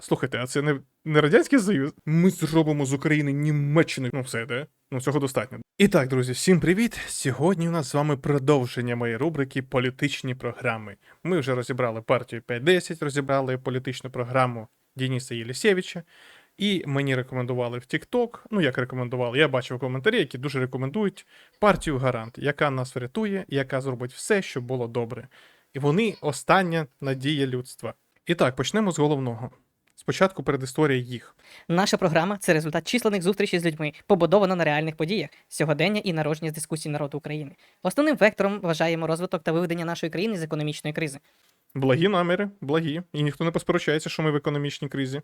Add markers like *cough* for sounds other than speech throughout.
Слухайте, а це не, не Радянський Союз? Ми зробимо з України Німеччину. Ну все, де? Ну цього достатньо. І так, друзі, всім привіт! Сьогодні у нас з вами продовження моєї рубрики Політичні програми. Ми вже розібрали партію 5.10, розібрали політичну програму Дениса Єлісєвича. І мені рекомендували в TikTok, ну як рекомендували, я бачив коментарі, які дуже рекомендують партію Гарант, яка нас врятує, яка зробить все, щоб було добре. І вони остання надія людства. І так, почнемо з головного. Спочатку передісторія їх. Наша програма це результат численних зустрічей з людьми, побудована на реальних подіях, сьогодення і народження з дискусій народу України. Основним вектором вважаємо розвиток та виведення нашої країни з економічної кризи. Благі наміри, благі, і ніхто не посперечається, що ми в економічній кризі.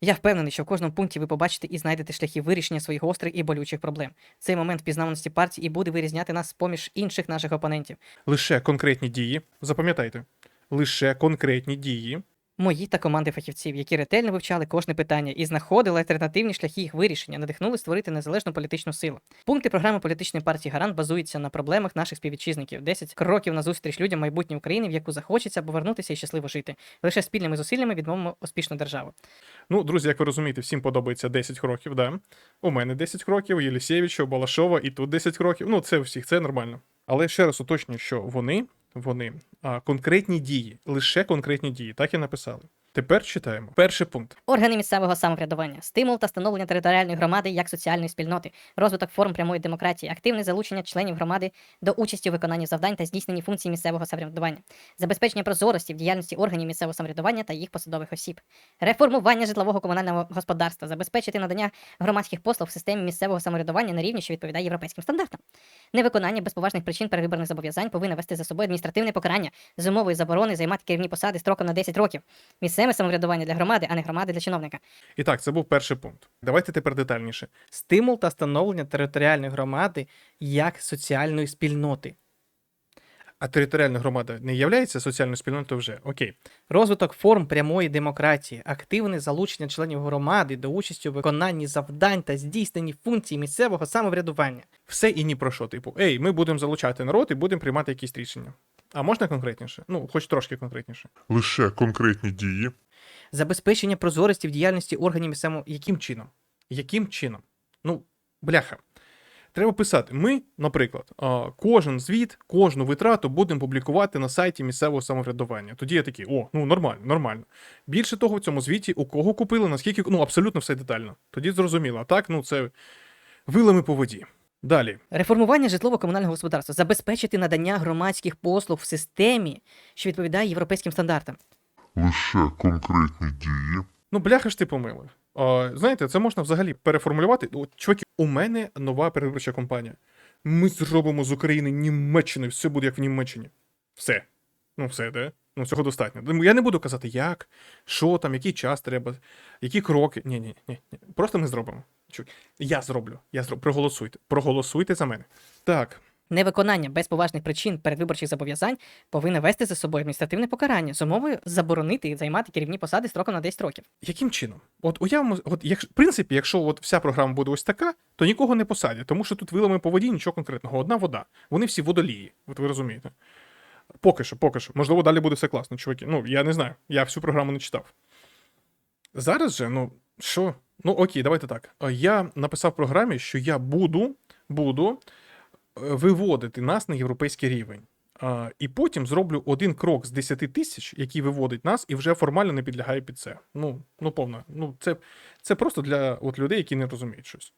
Я впевнений, що в кожному пункті ви побачите і знайдете шляхи вирішення своїх гострих і болючих проблем. Цей момент впізнаваності партії і буде вирізняти нас з-поміж інших наших опонентів. Лише конкретні дії, запам'ятайте, лише конкретні дії. Мої та команди фахівців, які ретельно вивчали кожне питання і знаходили альтернативні шляхи їх вирішення, надихнули створити незалежну політичну силу. Пункти програми політичної партії Гарант базуються на проблемах наших співвітчизників. 10 кроків на зустріч людям майбутньої України, в яку захочеться повернутися і щасливо жити. Лише спільними зусиллями відмовимо успішну державу. Ну, друзі, як ви розумієте, всім подобається 10 кроків, да? У мене 10 кроків, у Єлісєвича, у Балашова, і тут 10 кроків. Ну, це у всіх, це нормально. Але ще раз уточнюю, що вони, вони а, конкретні дії, лише конкретні дії, так і написали. Тепер читаємо. Перший пункт. Органи місцевого самоврядування, стимул та становлення територіальної громади як соціальної спільноти, розвиток форм прямої демократії, активне залучення членів громади до участі у виконанні завдань та здійсненні функцій місцевого самоврядування, забезпечення прозорості в діяльності органів місцевого самоврядування та їх посадових осіб, реформування житлового комунального господарства, забезпечити надання громадських послуг в системі місцевого самоврядування на рівні, що відповідає європейським стандартам. Невиконання без поважних причин перевиборних зобов'язань повинно вести за собою адміністративне покарання з умовою заборони займати керівні посади строком на 10 років. Місцеве самоврядування для громади, а не громади для чиновника. І так, це був перший пункт. Давайте тепер детальніше. стимул та становлення територіальної громади як соціальної спільноти, А територіальна громада не є соціальною спільнотою вже. Окей. розвиток форм прямої демократії, активне залучення членів громади до участі у виконанні завдань та здійсненні функцій місцевого самоврядування, Все і ні про що. Типу, ей, ми будемо залучати народ і будемо приймати якісь рішення. А можна конкретніше? Ну, хоч трошки конкретніше. лише конкретні дії, забезпечення прозорості в діяльності органів місцевого Яким чином? Яким чином? Ну, бляха. Треба писати: ми, наприклад, кожен звіт, кожну витрату будемо публікувати на сайті місцевого самоврядування. Тоді я такий, о, ну нормально, нормально. Більше того, в цьому звіті у кого купили, наскільки, ну абсолютно все детально. Тоді зрозуміло. А так, ну це вилами по воді. Далі. Реформування житлово-комунального господарства, забезпечити надання громадських послуг в системі, що відповідає європейським стандартам. лише конкретні дії, Ну, бляха ж ти помилив. Знаєте, це можна взагалі переформулювати. От, чуваки, у мене нова передвиборча кампанія. Ми зробимо з України Німеччини, все буде як в Німеччині. Все. Ну, все, де? Ну, цього достатньо. Я не буду казати, як, що там, який час треба, які кроки. Ні, ні, ні, ні. Просто ми зробимо. Я зроблю. Я зроблю. Проголосуйте. Проголосуйте за мене. Так. Невиконання без поважних причин передвиборчих зобов'язань повинне вести за собою адміністративне покарання з умовою заборонити займати керівні посади строком на 10 років. Яким чином? От уявимо, от як, в принципі, якщо от вся програма буде ось така, то нікого не посадять, тому що тут вилами по воді нічого конкретного. Одна вода. Вони всі водолії, от ви розумієте. Поки що, поки що. Можливо, далі буде все класно, чуваки. Ну, я не знаю. Я всю програму не читав. Зараз же, ну, що? Ну, окей, давайте так. Я написав в програмі, що я буду, буду виводити нас на європейський рівень. І потім зроблю один крок з 10 тисяч, який виводить нас, і вже формально не підлягає під це. Ну, ну повно. Ну, це, це просто для от, людей, які не розуміють щось.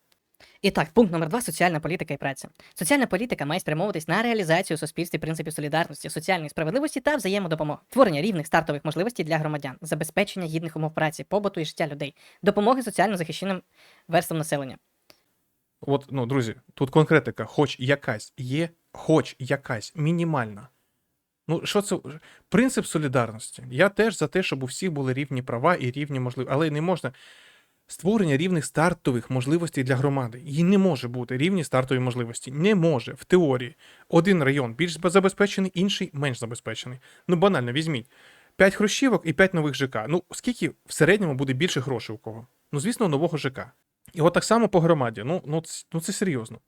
І так, пункт номер два соціальна політика і праця. Соціальна політика має спрямовуватись на реалізацію суспільстві принципів солідарності, соціальної справедливості та взаємодопомоги, творення рівних стартових можливостей для громадян, забезпечення гідних умов праці, побуту і життя людей, допомоги соціально захищеним верствам населення. От, ну, друзі, тут конкретика, хоч якась є, хоч якась мінімальна. Ну, що це? Принцип солідарності. Я теж за те, щоб у всіх були рівні права і рівні можливості. Але не можна. Створення рівних стартових можливостей для громади. Її не може бути рівні стартові можливості. Не може в теорії. Один район більш забезпечений, інший менш забезпечений. Ну, банально, візьміть. 5 хрущівок і 5 нових ЖК. Ну, скільки в середньому буде більше грошей у кого? Ну, звісно, нового ЖК. І от так само по громаді. Ну, ну, ц- ну це серйозно.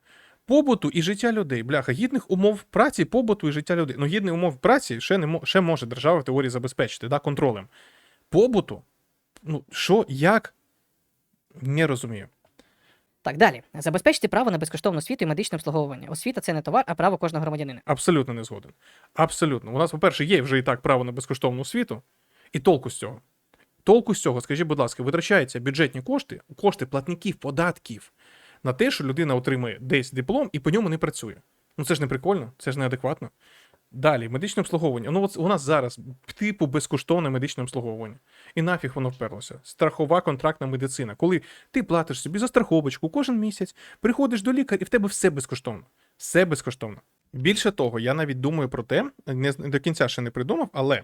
Побуту і життя людей. Бляха, гідних умов праці, побуту і життя людей. Ну, гідних умов праці ще не ще може держава в теорії забезпечити, да, контролем. Побуту, Ну, що, як? Не розумію. Так, далі. Забезпечити право на безкоштовну освіту і медичне обслуговування. Освіта це не товар, а право кожного громадянина. Абсолютно не згоден. Абсолютно. У нас, по-перше, є вже і так право на безкоштовну освіту, і толку з цього. Толку з цього, скажіть, будь ласка, витрачаються бюджетні кошти, кошти платників, податків на те, що людина отримує десь диплом і по ньому не працює. Ну це ж не прикольно, це ж неадекватно. Далі, медичне обслуговування. Ну, от у нас зараз типу безкоштовне медичне обслуговування. І нафіг воно вперлося. Страхова контрактна медицина. Коли ти платиш собі за страховочку кожен місяць, приходиш до лікаря, і в тебе все безкоштовно. Все безкоштовно. Більше того, я навіть думаю про те, не до кінця ще не придумав, але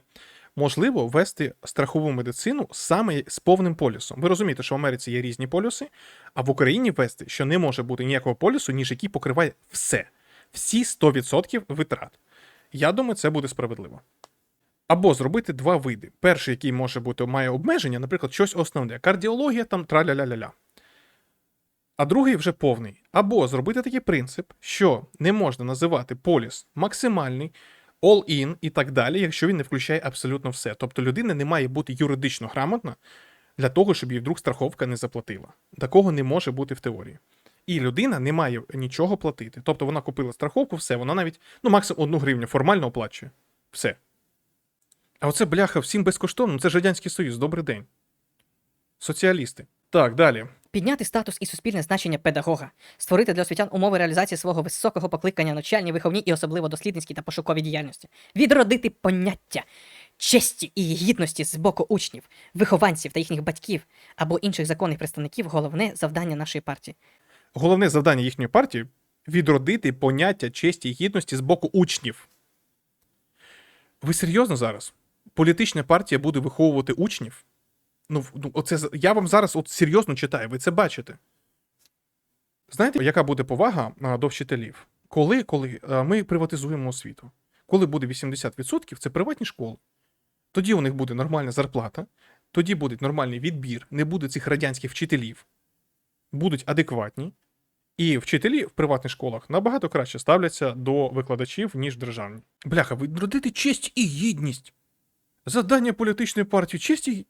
можливо ввести страхову медицину саме з повним полюсом. Ви розумієте, що в Америці є різні полюси, а в Україні ввести, що не може бути ніякого полюсу, ніж який покриває все, всі 100% витрат. Я думаю, це буде справедливо. Або зробити два види. Перший, який може бути, має обмеження, наприклад, щось основне. Кардіологія там траля-ля-ля-ля. А другий вже повний. Або зробити такий принцип, що не можна називати поліс максимальний, all-in і так далі, якщо він не включає абсолютно все. Тобто людина не має бути юридично грамотна для того, щоб їй вдруг страховка не заплатила. Такого не може бути в теорії. І людина не має нічого платити. Тобто вона купила страховку, все, вона навіть ну, максимум одну гривню формально оплачує. Все. А оце бляха всім безкоштовно. Це ж Радянський Союз, добрий день. Соціалісти. Так, далі. Підняти статус і суспільне значення педагога, створити для освітян умови реалізації свого високого покликання в навчальній, виховній і особливо дослідницькій та пошуковій діяльності, відродити поняття честі і гідності з боку учнів, вихованців та їхніх батьків або інших законних представників головне завдання нашої партії. Головне завдання їхньої партії відродити поняття честі і гідності з боку учнів. Ви серйозно зараз? Політична партія буде виховувати учнів? Ну, ну оце, я вам зараз от серйозно читаю, ви це бачите. Знаєте, яка буде повага до вчителів? Коли, коли ми приватизуємо освіту? Коли буде 80%, це приватні школи. Тоді у них буде нормальна зарплата, тоді буде нормальний відбір, не буде цих радянських вчителів, будуть адекватні, і вчителі в приватних школах набагато краще ставляться до викладачів, ніж державні. Бляха, ви відродити честь і гідність. Завдання політичної партії честь і.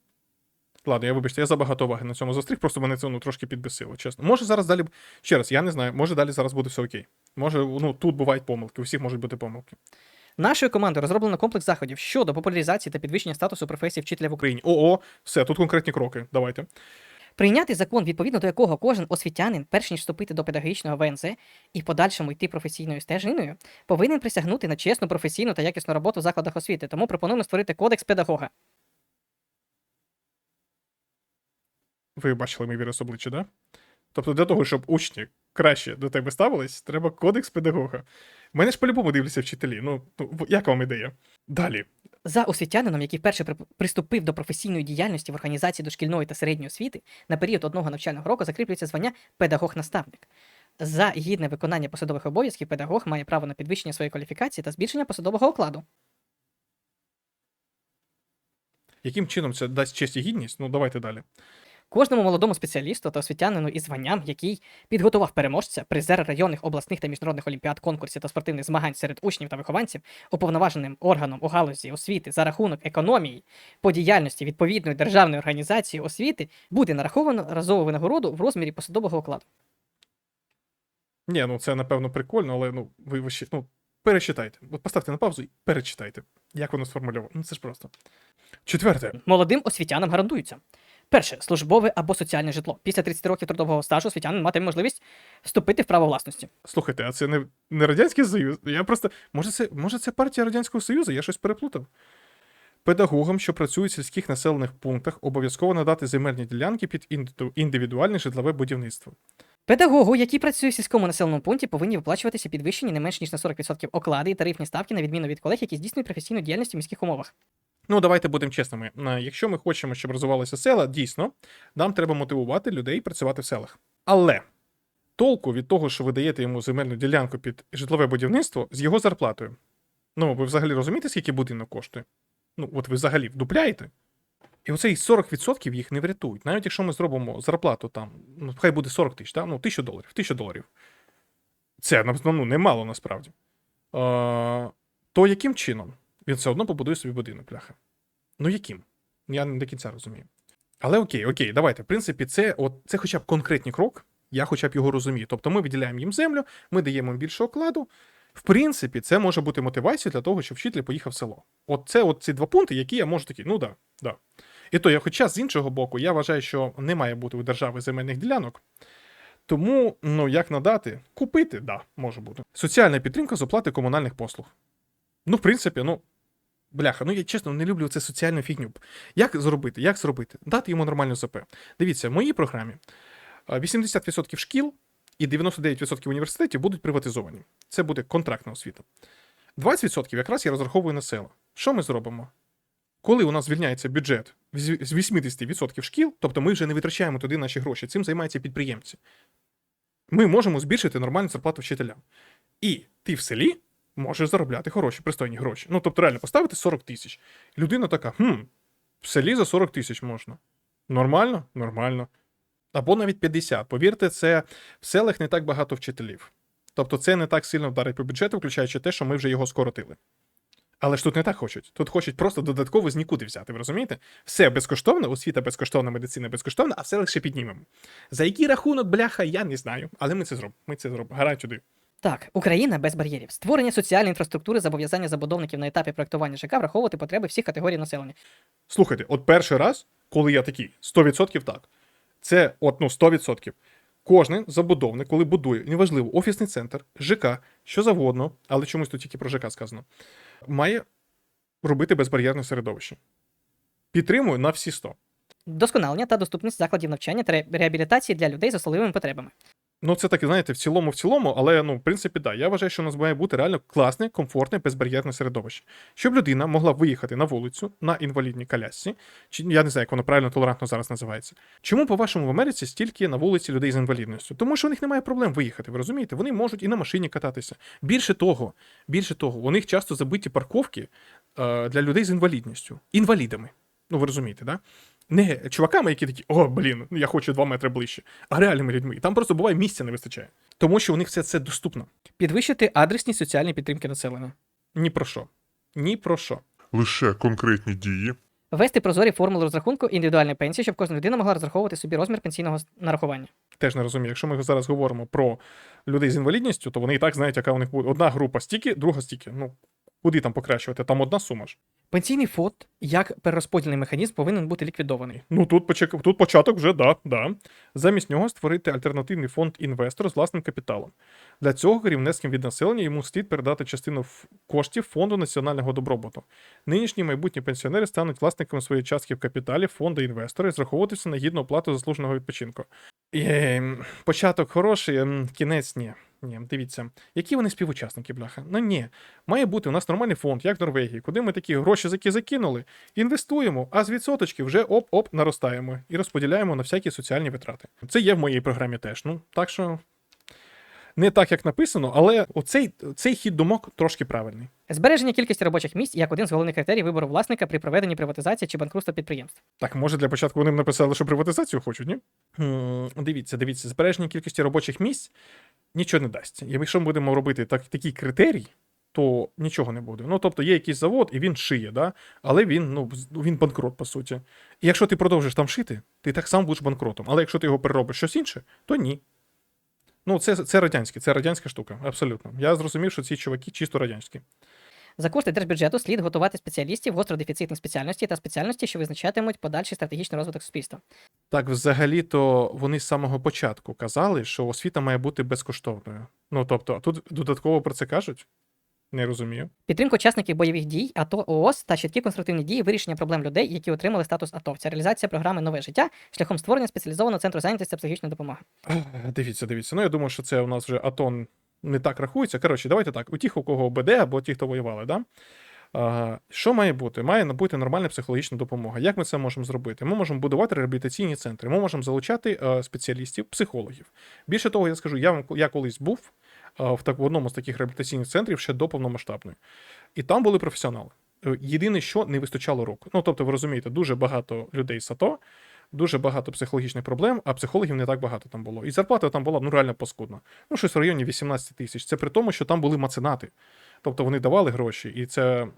Ладно, я вибачте, я забагато уваги на цьому застріг, просто мене це ну, трошки підбесило, чесно. Може зараз далі. Ще раз, я не знаю, може далі зараз буде все окей. Може, ну тут бувають помилки, у всіх можуть бути помилки. Нашою командою розроблено комплекс заходів щодо популяризації та підвищення статусу професії вчителя в Україні. Україні. О, о, все, тут конкретні кроки. Давайте. Прийняти закон, відповідно до якого кожен освітянин, перш ніж вступити до педагогічного ВНЗ і в подальшому йти професійною стежиною, повинен присягнути на чесну, професійну та якісну роботу в закладах освіти. Тому пропонуємо створити кодекс педагога. Ви бачили мій вірус обличчя, да? Тобто для того, щоб учні краще до тебе ставились, треба кодекс педагога. Мене ж по-любому дивляться вчителі. Ну, ну як вам ідея? Далі. За освітянином, який вперше приступив до професійної діяльності в організації дошкільної та середньої освіти, на період одного навчального року закріплюється звання педагог-наставник. За гідне виконання посадових обов'язків педагог має право на підвищення своєї кваліфікації та збільшення посадового окладу. Яким чином це дасть честь і гідність? Ну, давайте далі. Кожному молодому спеціалісту та освітянину із званням, який підготував переможця, призера районних, обласних та міжнародних олімпіад, конкурсів та спортивних змагань серед учнів та вихованців, уповноваженим органом у галузі освіти за рахунок економії по діяльності відповідної державної організації освіти, буде нараховано разову винагороду в розмірі посадового окладу. Ні, ну це напевно прикольно, але ну ви, ви ще, ну, перечитайте. От поставте на паузу і перечитайте. Як воно сформульовано. Ну це ж просто. Четверте. Молодим освітянам гарантуються. Перше службове або соціальне житло. Після 30 років трудового стажу освітянин матиме можливість вступити в право власності. Слухайте, а це не, не Радянський Союз? Я просто. Може це, може, це партія Радянського Союзу? Я щось переплутав. Педагогам, що працюють в сільських населених пунктах, обов'язково надати земельні ділянки під індивідуальне житлове будівництво. Педагогу, який працює в сільському населеному пункті, повинні виплачуватися підвищені не менш ніж на 40% оклади і тарифні ставки на відміну від колег, які здійснюють професійну діяльність у міських умовах. Ну, давайте будемо чесними. Е, Якщо ми хочемо, щоб розвивалися села, дійсно, нам треба мотивувати людей працювати в селах. Але толку від того, що ви даєте йому земельну ділянку під житлове будівництво з його зарплатою. Ну, ви взагалі розумієте, скільки будинок коштує? Ну, от ви взагалі вдупляєте. І оцей 40% їх не врятують. Навіть якщо ми зробимо зарплату там, ну, хай буде 40 тисяч, та? ну, 1000 доларів, 1000 доларів. Це ну, немало насправді. Е, то яким чином? Він все одно побудує собі будинок, пляха. Ну яким? Я не до кінця розумію. Але окей, окей, давайте. В принципі, це, от, це хоча б конкретний крок, я хоча б його розумію. Тобто ми виділяємо їм землю, ми даємо їм більше окладу. В принципі, це може бути мотивацією для того, щоб вчитель поїхав в село. От це от ці два пункти, які я можу такі, ну да, да. І то я, хоча з іншого боку, я вважаю, що не має бути у держави земельних ділянок. Тому, ну як надати? Купити, да, може бути. Соціальна підтримка з оплати комунальних послуг. Ну, в принципі, ну. Бляха, ну я чесно не люблю це соціальну фігню. Як зробити? Як зробити? Дати йому нормальну ЗП. Дивіться, в моїй програмі 80% шкіл і 99% університетів будуть приватизовані. Це буде контрактна освіта. 20% якраз я розраховую на села. Що ми зробимо? Коли у нас звільняється бюджет з 80% шкіл, тобто ми вже не витрачаємо туди наші гроші, цим займаються підприємці. Ми можемо збільшити нормальну зарплату вчителям. І ти в селі можеш заробляти хороші, пристойні гроші. Ну, тобто, реально поставити 40 тисяч. Людина така: хм, в селі за 40 тисяч можна. Нормально? Нормально. Або навіть 50. Повірте, це в селах не так багато вчителів. Тобто це не так сильно вдарить по бюджету, включаючи те, що ми вже його скоротили. Але ж тут не так хочуть. Тут хочуть просто додатково з нікуди взяти, ви розумієте? Все безкоштовно, освіта безкоштовна, медицина безкоштовна, а все лише піднімемо. За який рахунок, бляха, я не знаю. Але ми це зробимо. Ми це зробимо. Гарантію. Так, Україна без бар'єрів. Створення соціальної інфраструктури, зобов'язання забудовників на етапі проектування ЖК враховувати потреби всіх категорій населення. Слухайте, от перший раз, коли я такий, 100% так. Це от, ну, 100%. Кожен забудовник, коли будує, неважливо, офісний центр, ЖК, що завгодно, але чомусь тут тільки про ЖК сказано, має робити безбар'єрне середовище. Підтримую на всі 100. Досконалення та доступність закладів навчання та ре- реабілітації для людей з особливими потребами. Ну, це так, знаєте, в цілому, в цілому, але ну, в принципі, так. Я вважаю, що у нас має бути реально класне, комфортне, безбар'єрне середовище. Щоб людина могла виїхати на вулицю на інвалідній колясці, чи я не знаю, як воно правильно толерантно зараз називається. Чому, по-вашому, в Америці стільки на вулиці людей з інвалідністю? Тому що у них немає проблем виїхати, ви розумієте? Вони можуть і на машині кататися. Більше того, більше того, у них часто забиті парковки е, для людей з інвалідністю. Інвалідами. Ну, ви розумієте, да? Не чуваками, які такі, о, блін, я хочу 2 метри ближче, а реальними людьми. Там просто буває місця не вистачає. Тому що у них все це доступно. Підвищити адресність соціальної підтримки населення. Ні про що. Ні про що. Лише конкретні дії. Ввести прозорі формули розрахунку індивідуальної пенсії, щоб кожна людина могла розраховувати собі розмір пенсійного нарахування. Теж не розумію. Якщо ми зараз говоримо про людей з інвалідністю, то вони і так знають, яка у них буде. Одна група стільки, друга стільки. Ну, куди там покращувати? Там одна сума ж. Пенсійний фонд як перерозподільний механізм повинен бути ліквідований. Ну тут почек... тут початок вже да, да. Замість нього створити альтернативний фонд інвестор з власним капіталом. Для цього, крім від населення, йому слід передати частину коштів фонду національного добробуту. Нинішні майбутні пенсіонери стануть власниками своєї частки в капіталі фонду інвестора і зраховуватися на гідну оплату заслуженого відпочинку. Е, початок хороший, ем, кінець ні. Ні, дивіться, які вони співучасники, бляха. Ну ні. Має бути у нас нормальний фонд, як в Норвегії, куди ми такі гроші заки закинули, інвестуємо, а з відсоточки вже оп-оп наростаємо і розподіляємо на всякі соціальні витрати. Це є в моїй програмі теж. Ну, так що не так, як написано, але оцей цей хід думок трошки правильний. Збереження кількості робочих місць як один з головних критерій вибору власника при проведенні приватизації чи банкрутства підприємств. Так, може для початку вони написали, що приватизацію хочуть, ні? Дивіться, дивіться, збереження кількості робочих місць нічого не дасть. Якщо ми будемо робити так, такий критерій, то нічого не буде. Ну, тобто є якийсь завод, і він шиє, да? але він, ну, він банкрот, по суті. І якщо ти продовжиш там шити, ти так само будеш банкротом. Але якщо ти його переробиш щось інше, то ні. Ну, це, це радянське, це радянська штука, абсолютно. Я зрозумів, що ці чуваки чисто радянські. За кошти держбюджету слід готувати спеціалістів гостродефіцитних спеціальностей та спеціальності, що визначатимуть подальший стратегічний розвиток суспільства. Так, взагалі-то вони з самого початку казали, що освіта має бути безкоштовною. Ну тобто, а тут додатково про це кажуть? Не розумію. Підтримка учасників бойових дій, АТО, ООС та чіткі конструктивні дії вирішення проблем людей, які отримали статус АТОВця, реалізація програми Нове життя шляхом створення спеціалізованого центру зайнятості та психічної допомоги. Дивіться, дивіться. Ну я думаю, що це у нас вже АТО не так рахується. Коротше, давайте так. У тих, у кого ОБД, або ті, хто воювали, да? Що має бути? Має бути нормальна психологічна допомога. Як ми це можемо зробити? Ми можемо будувати реабілітаційні центри, ми можемо залучати е, спеціалістів, психологів. Більше того, я скажу, я, я колись був е, в, так, в одному з таких реабілітаційних центрів ще до повномасштабної. І там були професіонали. Е, Єдине, що не вистачало року. Ну, тобто, ви розумієте, дуже багато людей з АТО, дуже багато психологічних проблем, а психологів не так багато там було. І зарплата там була ну реально паскудна. Ну, щось в районі 18 тисяч. Це при тому, що там були маценати. Тобто вони давали гроші, і це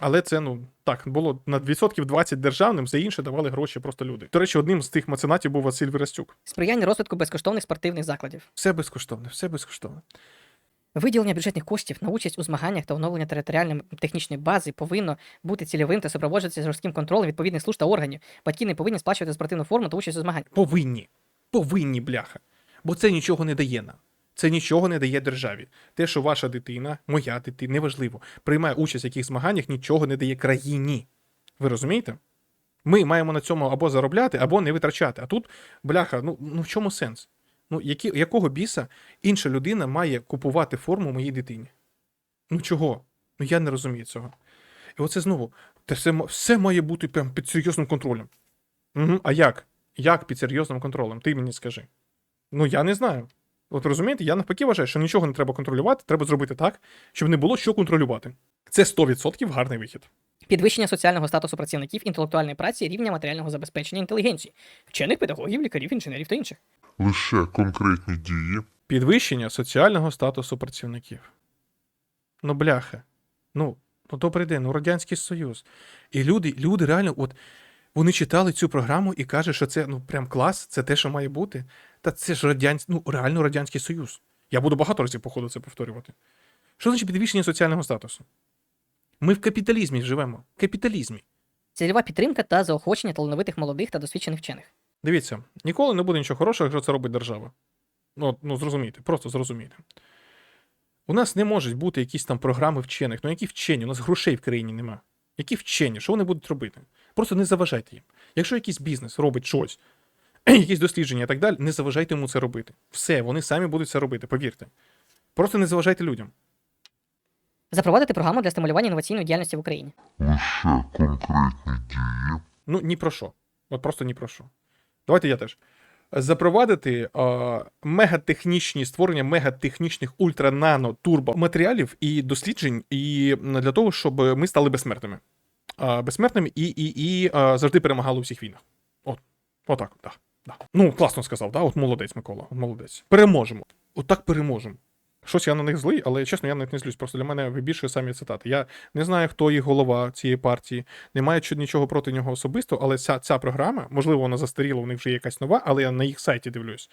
Але це ну так було на відсотків 20 державним, за інше давали гроші просто люди. До речі, одним з тих меценатів був Василь Вірастюк. Сприяння розвитку безкоштовних спортивних закладів. Все безкоштовне, все безкоштовне. Виділення бюджетних коштів на участь у змаганнях та оновлення територіальної технічної бази повинно бути цільовим та супроводжуватися жорстким контролем відповідних служб та органів. Батьки не повинні сплачувати спортивну форму та участь у змаганнях. Повинні. Повинні, бляха. Бо це нічого не дає нам. Це нічого не дає державі. Те, що ваша дитина, моя дитина, неважливо, приймає участь в яких змаганнях, нічого не дає країні. Ви розумієте? Ми маємо на цьому або заробляти, або не витрачати. А тут, бляха, ну, ну в чому сенс? Ну, які, якого біса інша людина має купувати форму моїй дитині? Ну чого? Ну я не розумію цього. І оце знову, те все, все має бути прям під серйозним контролем. Угу. А як? Як під серйозним контролем? Ти мені скажи. Ну, я не знаю. От розумієте, я навпаки вважаю, що нічого не треба контролювати, треба зробити так, щоб не було що контролювати. Це 100% гарний вихід. Підвищення соціального статусу працівників інтелектуальної праці, рівня матеріального забезпечення інтелігенції, вчених педагогів, лікарів, інженерів та інших. Лише конкретні дії Підвищення соціального статусу працівників. Ну, бляха. Ну, ну добрий день, ну Радянський Союз. І люди, люди реально, от вони читали цю програму і кажуть, що це ну прям клас, це те, що має бути. Та це ж радянсь... ну, реально Радянський Союз. Я буду багато разів, походу, це повторювати. Що значить підвищення соціального статусу? Ми в капіталізмі живемо. Капіталізмі. Цільова підтримка та заохочення талановитих молодих та досвідчених вчених. Дивіться, ніколи не буде нічого хорошого, якщо це робить держава. Ну, ну зрозумійте, просто зрозумійте. У нас не можуть бути якісь там програми вчених. Ну які вчені? У нас грошей в країні нема. Які вчені? Що вони будуть робити? Просто не заважайте їм. Якщо якийсь бізнес робить щось, *clears throat* якісь дослідження і так далі, не заважайте йому це робити. Все, вони самі будуть це робити, повірте. Просто не заважайте людям. Запровадити програму для стимулювання інноваційної діяльності в Україні. лише конкретні дії Ну, ні про що. От просто ні про що. Давайте я теж. Запровадити е, мегатехнічні створення мегатехнічних ультра-нано турбо матеріалів і досліджень, і для того, щоб ми стали безсмертними. Е, безсмертними і, і, і е, завжди перемагали у всіх війнах. От. Отак, от, да, да. Ну, класно сказав, да? От молодець, Микола. Молодець. Переможемо. Отак переможемо. Щось я на них злий, але чесно, я навіть не злюсь. Просто для мене вибільшує самі цитати. Я не знаю, хто їх голова цієї партії, немає чу- нічого проти нього особисто, але ця, ця програма, можливо, вона застаріла, у них вже є якась нова, але я на їх сайті дивлюсь.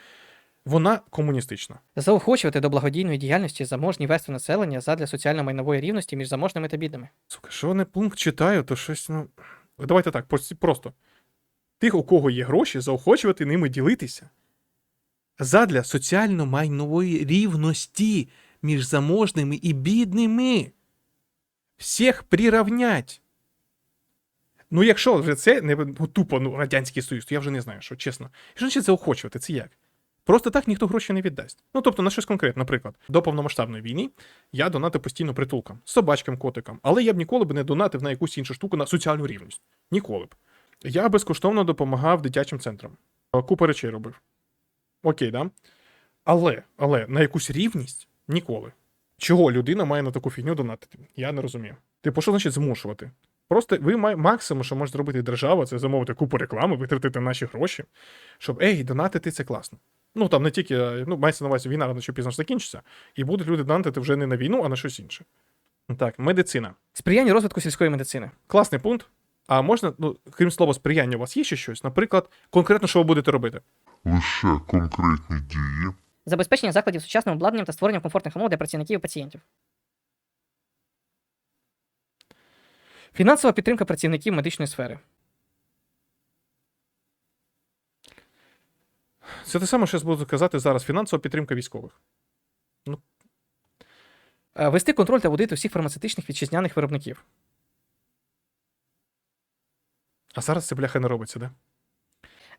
Вона комуністична. Заохочувати до благодійної діяльності заможні верстви населення задля соціально-майнової рівності між заможними та бідними. Сука, що не пункт читаю, то щось, ну. Давайте так, просто. Тих, у кого є гроші, заохочувати ними ділитися. Задля соціально-майнової рівності між заможними і бідними. Всіх прирівнять. Ну, якщо вже це не ну, тупо ну, Радянський Союз, то я вже не знаю, що чесно. Що значить заохочувати? Це як? Просто так ніхто гроші не віддасть. Ну, тобто, на щось конкретне, наприклад, до повномасштабної війни я донатив постійно притулкам, собачкам, котикам, але я б ніколи б не донатив на якусь іншу штуку на соціальну рівність. Ніколи б. Я безкоштовно допомагав дитячим центрам. Купа речей робив. Окей, да? Але, але на якусь рівність ніколи. Чого людина має на таку фігню донатити? Я не розумію. Типу, що значить змушувати? Просто ви максимум, що може зробити держава, це замовити купу реклами, витратити наші гроші, щоб ей, донатити це класно. Ну там не тільки, ну, мається на увазі, війна рано чи пізно ж закінчиться, і будуть люди донатити вже не на війну, а на щось інше. Так, медицина. Сприяння розвитку сільської медицини. Класний пункт. А можна, ну, крім слова сприяння, у вас є ще щось? Наприклад, конкретно, що ви будете робити? Лише конкретні дії Забезпечення закладів сучасним обладнанням та створення комфортних умов для працівників і пацієнтів. Фінансова підтримка працівників медичної сфери. Це те саме, що я буду казати зараз. Фінансова підтримка військових. Е, Вести контроль та аудит усіх фармацевтичних вітчизняних виробників. А зараз це бляха не робиться, де?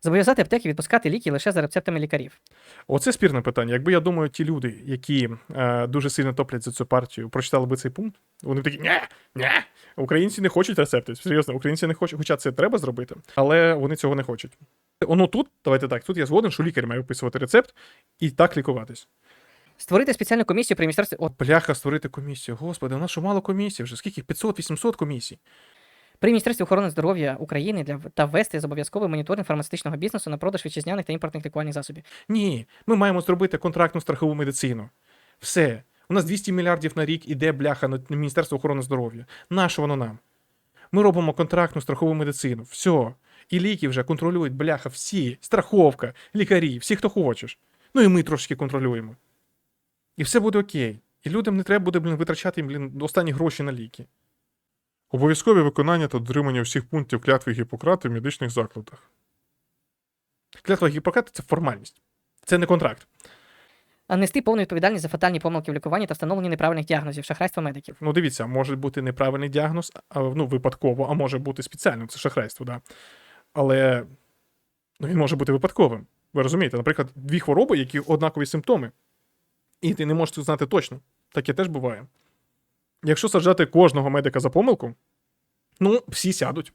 Зобов'язати аптеки відпускати ліки лише за рецептами лікарів. Оце спірне питання. Якби я думаю, ті люди, які е, дуже сильно топлять за цю партію, прочитали би цей пункт, вони б такі ні, ні, українці не хочуть рецепти. Серйозно, українці не хочуть, хоча це треба зробити, але вони цього не хочуть. Ну тут, давайте так, тут я згоден, що лікар має виписувати рецепт і так лікуватись. Створити спеціальну комісію при міністерстві. О, Бляха, створити комісію. Господи, у нас що мало комісій вже. Скільки? 500-800 комісій. При міністерстві охорони здоров'я України для та ввести зобов'язковий моніторинг фармацевтичного бізнесу на продаж вітчизняних та імпортних лікувальних засобів. Ні, ми маємо зробити контрактну страхову медицину. Все. У нас 200 мільярдів на рік іде бляха на Міністерство охорони здоров'я. Нащо воно нам? Ми робимо контрактну страхову медицину. Все. І ліки вже контролюють, бляха, всі. Страховка, лікарі, всі, хто хочеш. Ну і ми трошки контролюємо. І все буде окей. І людям не треба буде, блін, витрачати блін, останні гроші на ліки. Обов'язкове виконання та дотримання всіх пунктів клятви Гіппократа в медичних закладах. Клятва Гіппократа це формальність. Це не контракт. А нести повну відповідальність за фатальні помилки в лікуванні та встановленні неправильних діагнозів, шахрайства медиків. Ну, дивіться, може бути неправильний діагноз, а, ну, випадково, а може бути спеціально, це шахрайство, да. Але ну, він може бути випадковим. Ви розумієте, наприклад, дві хвороби, які однакові симптоми, і ти не можеш це знати точно. Таке теж буває. Якщо саджати кожного медика за помилку, ну, всі сядуть.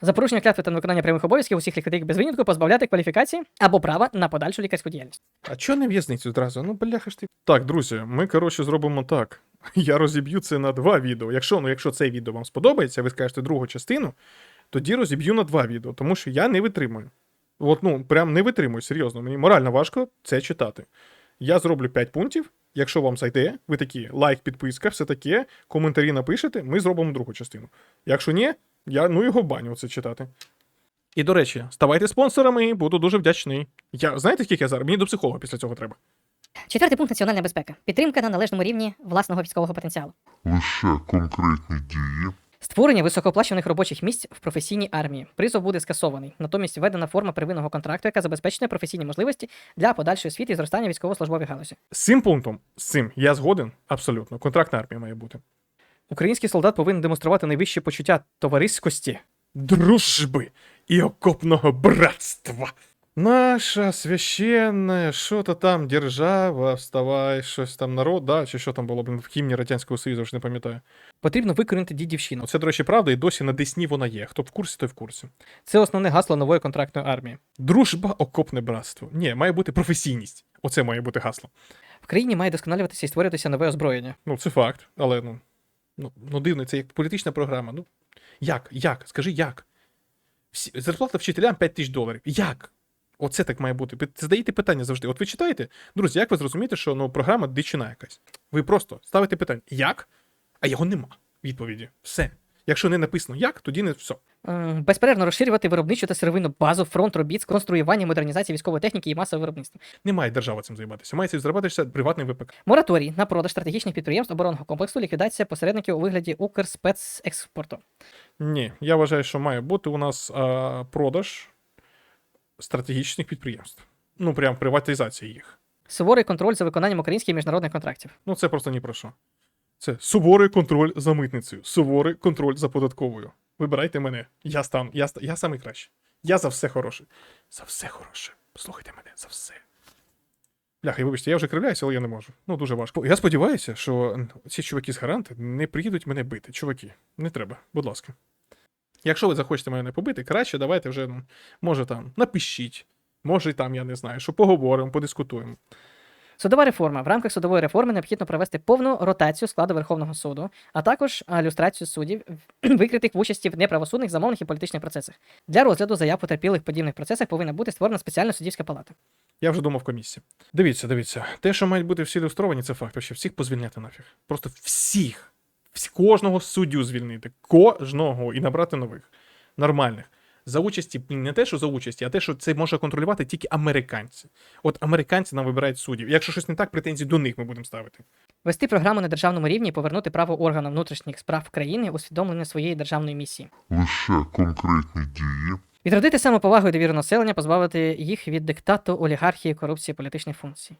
За порушення клятви та невиконання прямих обов'язків усіх лікарів без винятку позбавляти кваліфікації або права на подальшу лікарську діяльність. А чого не в'язницю одразу? Ну, бляха ж ти. Так, друзі, ми, коротше, зробимо так. *laughs* Я розіб'ю це на два відео. Якщо, ну, якщо це відео вам сподобається, ви скажете другу частину, тоді розіб'ю на два відео, тому що я не витримую. От, ну, прям не витримую, серйозно. Мені морально важко це читати. Я зроблю 5 пунктів. Якщо вам зайде, ви такі лайк, підписка, все таке, коментарі напишете, ми зробимо другу частину. Якщо ні, я ну його в баню це читати. І до речі, ставайте спонсорами, буду дуже вдячний. Я знаєте, скільки я зараз? Мені до психолога після цього треба. Четвертий пункт національна безпека. Підтримка на належному рівні власного військового потенціалу. Лише конкретні дії. Створення високооплачуваних робочих місць в професійній армії. Призов буде скасований. Натомість введена форма первинного контракту, яка забезпечує професійні можливості для подальшої освіти і зростання військово-службової галузі. З цим пунктом, з цим я згоден, абсолютно. Контрактна армія має бути. Український солдат повинен демонструвати найвище почуття товариськості, Дружби і окопного братства. Наша священна, що то там, держава, вставай, щось там народ, да, чи що там було, блін, в гімні Радянського Союзу, вже не пам'ятаю. Потрібно викорінити дідівщину. Це, до речі, правда, і досі на Десні вона є. Хто в курсі, той в курсі. Це основне гасло нової контрактної армії. Дружба, окопне братство. Ні, має бути професійність. Оце має бути гасло. В країні має досконалюватися і створюватися нове озброєння. Ну, це факт, але ну, ну, ну дивно, це як політична програма. Ну, як? Як? Скажи, як? Всі, зарплата вчителям 5 тисяч доларів. Як? Оце так має бути. Пи- Задаєте питання завжди. От ви читаєте, друзі, як ви зрозумієте, що ну, програма дичина якась? Ви просто ставите питання, як? А його нема. Відповіді. Все. Якщо не написано як, тоді не все. М, Безперервно розширювати виробничу та сировинну базу, фронт робіт з конструювання, модернізації військової техніки і масового виробництва. Не має держава цим займатися. Має цим займатися приватний ВПК. Мораторій на продаж стратегічних підприємств оборонного комплексу, ліквідація посередників у вигляді Укрспецекспорту. Ні, я вважаю, що має бути у нас а, продаж стратегічних підприємств. Ну, прям приватизація їх. Суворий контроль за виконанням українських міжнародних контрактів. Ну, це просто ні про що. Це суворий контроль за митницею, суворий контроль за податковою. Вибирайте мене. Я стану, я, я самий кращий. Я за все хороше. За все хороше. Слухайте мене, за все. Бляха, і вибачте, я вже кривляюся, але я не можу. Ну, дуже важко. Я сподіваюся, що ці чуваки з гаранти не приїдуть мене бити. Чуваки, не треба, будь ласка. Якщо ви захочете мене побити, краще давайте вже, ну, може там, напишіть. Може там, я не знаю, що поговоримо, подискутуємо. Судова реформа. В рамках судової реформи необхідно провести повну ротацію складу Верховного суду, а також люстрацію суддів, *clears throat* викритих в участі в неправосудних замовних і політичних процесах. Для розгляду заяв потерпілих подібних процесах повинна бути створена спеціальна суддівська палата. Я вже думав комісії. Дивіться, дивіться. Те, що мають бути всі ілюстровані, це факт. Ще всіх позвільняти нафіг. Просто всіх. Кожного суддю звільнити. Кожного і набрати нових. Нормальних. За участі, не те, що за участі, а те, що це може контролювати тільки американці. От американці нам вибирають суддів. Якщо щось не так, претензії до них ми будемо ставити. Вести програму на державному рівні і повернути право органам внутрішніх справ країни усвідомлення своєї державної місії. Лише конкретні дії. Відродити самоповагу і довіру населення, позбавити їх від диктату, олігархії, корупції, політичних функцій.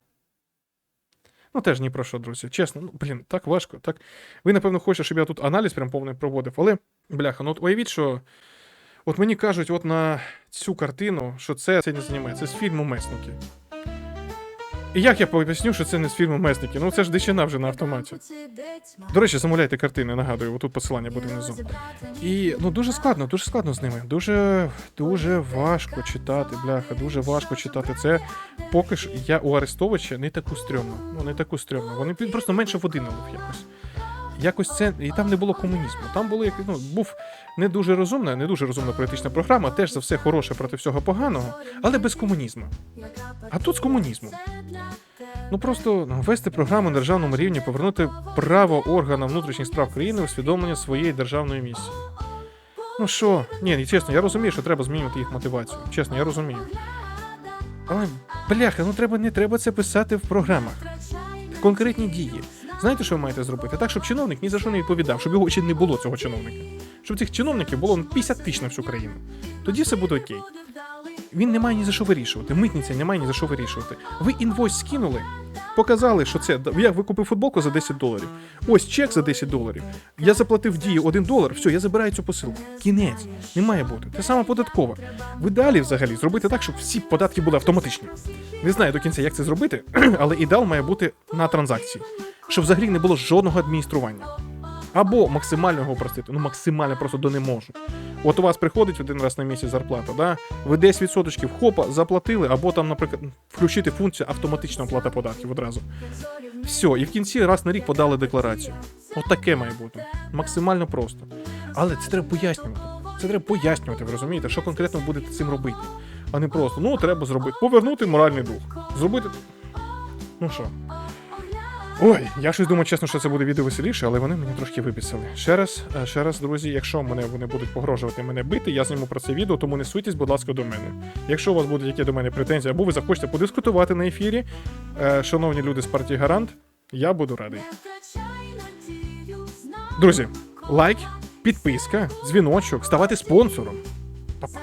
Ну теж ні про що, друзі. Чесно, ну блін, так важко. Так. Ви, напевно, хочете, щоб я тут аналіз прям повний проводив, але, бляха, ну от уявіть, що. От мені кажуть, от на цю картину, що це, це не знімає, це з фільму Месники. І як я поясню, що це не з фільму Месники? Ну це ж дичина вже на автоматі. До речі, замовляйте картини, нагадую, отут посилання буде внизу. І ну дуже складно, дуже складно з ними. Дуже дуже важко читати, бляха, дуже важко читати. Це поки ж я у Арестовича не таку стрьомно. Ну не таку стрьомно. Вони просто менше води налив якось. Якось це. І там не було комунізму. Там було як ну, був не дуже розумна, не дуже розумна політична програма, теж за все хороше проти всього поганого, але без комунізму. А тут з комунізмом. Ну просто ну, ввести програму на державному рівні, повернути право органам внутрішніх справ країни усвідомлення своєї державної місії. Ну що, ні, ні, чесно, я розумію, що треба змінювати їх мотивацію. Чесно, я розумію. Але, бляха, ну треба не треба це писати в програмах. Конкретні дії. Знаєте, що ви маєте зробити? Так, щоб чиновник ні за що не відповідав, щоб його ще не було цього чиновника. Щоб цих чиновників було ну, 50 тисяч на всю країну. Тоді все буде окей. Він не має ні за що вирішувати. Митниця не має ні за що вирішувати. Ви інвойс скинули, показали, що це. Я викупив футболку за 10 доларів. Ось чек за 10 доларів. Я заплатив дії 1 долар. Все, я забираю цю посилку. Кінець. Не має бути. Те саме податкова. В ідеалі взагалі зробити так, щоб всі податки були автоматичні. Не знаю до кінця, як це зробити, *clears throat* але ідеал має бути на транзакції, щоб взагалі не було жодного адміністрування. Або максимально його упростити. Ну, максимально просто до не можу. От у вас приходить один раз на місяць зарплата, да? ви 10% хопа заплатили, або там, наприклад, включити функцію автоматична оплата податків одразу. Все, і в кінці раз на рік подали декларацію. От таке має бути. Максимально просто. Але це треба пояснювати. Це треба пояснювати, ви розумієте, що конкретно ви будете цим робити. А не просто, ну треба зробити. Повернути моральний дух. Зробити. Ну що. Ой, я щось думав, чесно, що це буде відео веселіше, але вони мені трошки випісали. Ще раз, е, ще раз, друзі, якщо мене вони будуть погрожувати мене бити, я зніму про це відео, тому не суйтесь, будь ласка, до мене. Якщо у вас будуть які до мене претензії, або ви захочете подискутувати на ефірі, е, шановні люди з партії Гарант, я буду радий. Друзі, лайк, підписка, дзвіночок, ставати спонсором. Па-па.